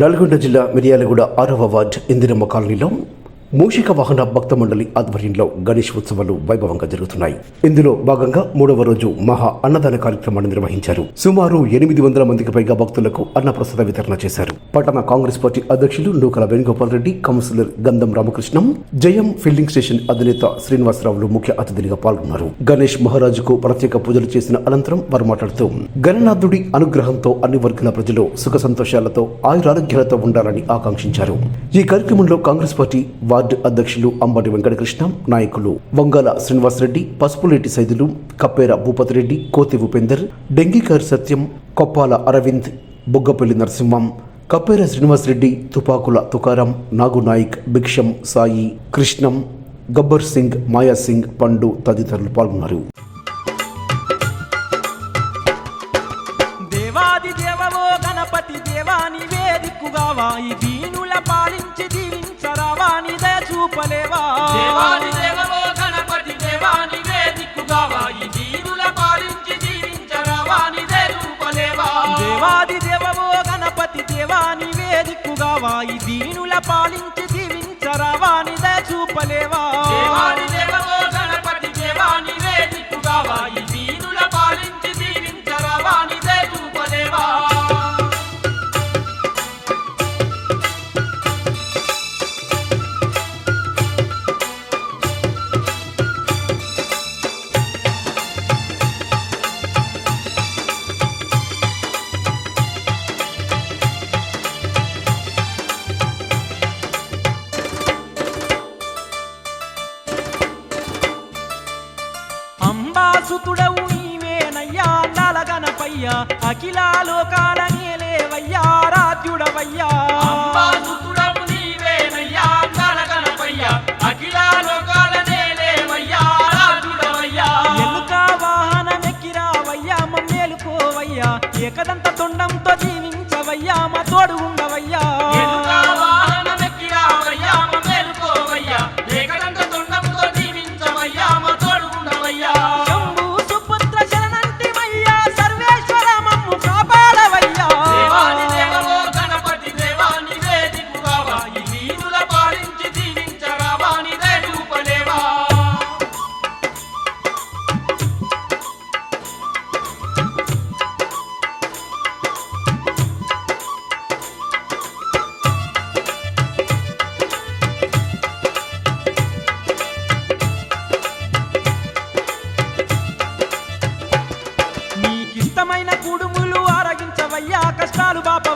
నల్గొండ జిల్లా మిర్యాలగూడ ఆరవ వార్డ్ ఇందిరమ్మ కాలనీలో మూషిక వాహన భక్త మండలి ఆధ్వర్యంలో గణేష్ ఉత్సవాలు వైభవంగా జరుగుతున్నాయి. ఇందులో భాగంగా మూడవ రోజు మహా అన్నదాన కార్యక్రమాన్ని నిర్వహించారు. సుమారు ఎనిమిది వందల మందికి పైగా భక్తులకు అన్నప్రసాద వితరణ చేశారు. పట్టణ కాంగ్రెస్ పార్టీ అధ్యక్షులు నూకల వేణుగోపాల్ రెడ్డి కౌన్సిలర్ గంధం రామకృష్ణం జయం ఫీల్డింగ్ స్టేషన్ అధినేత శ్రీనివాసరావులు ముఖ్య అతిథులుగా పాల్గొన్నారు. గణేష్ మహారాజుకు ప్రత్యేక పూజలు చేసిన అనంతరం వారు మాట్లాడుతూ గణనాథుడి అనుగ్రహంతో అన్ని వర్గాల ప్రజలు సుఖ సంతోషాలతో ఆయురారోగ్యాలతో ఉండాలని ఆకాంక్షించారు. ఈ కార్యక్రమంలో కాంగ్రెస్ పార్టీ వార్డు అధ్యక్షులు అంబటి వెంకటకృష్ణ నాయకులు వంగాల శ్రీనివాసరెడ్డి పసుపులేటి సైదులు కప్పేర భూపతిరెడ్డి కోతి ఉపేందర్ డెంగికార్ సత్యం కొప్పాల అరవింద్ బుగ్గపల్లి నరసింహం కప్పేర శ్రీనివాసరెడ్డి తుపాకుల తుకారం నాగు నాయక్ భిక్షం సాయి కృష్ణం గబ్బర్ సింగ్ మాయా సింగ్ పండు తదితరులు పాల్గొన్నారు. దేవాది దేవవో గణపతి దేవాని వేదిక్కుగావా వాయి దీనుల పాలించి దీవించరావాని చూపలేవా దేవాది దేవో గణపతి దేవాని వేదిక్కుగావా ఈ దీనుల పాలించి జీవించరావాని రూపలేవా? దేవాది దేవవో గణపతి దేవాని వేదిక్కుగావా ఈ దీనుల పాలించి దీవించరావాని దయ చూపలేవా దేవాది దేవో గణపతి దేవాని వేదిక్కుగావా ఈ వాహనమెక్కిరావయ్యా మమ్మేలుకోవయ్యా. ఏకదంత తొండంతో జీవించవయ్యా మా తోడు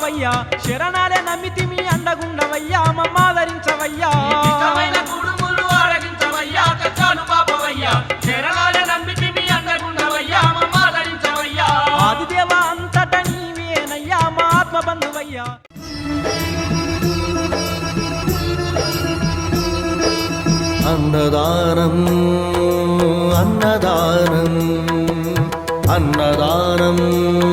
పాపవయ్యా. చరణాల నమ్మితి మీ అండగుండవయ్యా. మమ్మాదరించవయ్యా ఆదిదేవ అంతట నీవేనయ్యా. మా ఆత్మ బంధువయ్యా అన్నదానం అన్నదానం అన్నదానం అన్నదానం.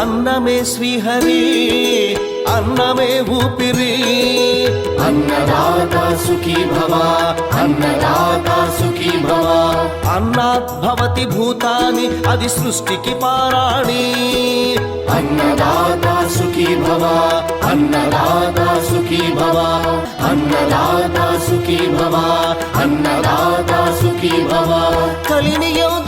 అన్నమే శ్రీహరి అన్నమే ఊపిరి. అన్నదాత సుఖీ భవ అన్నదాత సుఖీ భవ. అన్నాత్ భవతి భూతాని అది సృష్టికి పారాణి. అన్నదాత సుఖీ భవ అన్నదాత సుఖీ భవ. అన్నదాత సుఖీ భవ అన్నదాత సుఖీ భవ. కలిని దండగా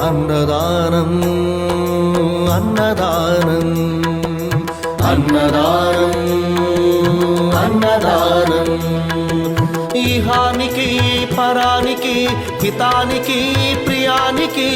అన్నదానం అన్నదానం అన్నదానం అన్నదానం ఇహానికి పరానికి హితానికి ప్రియానికి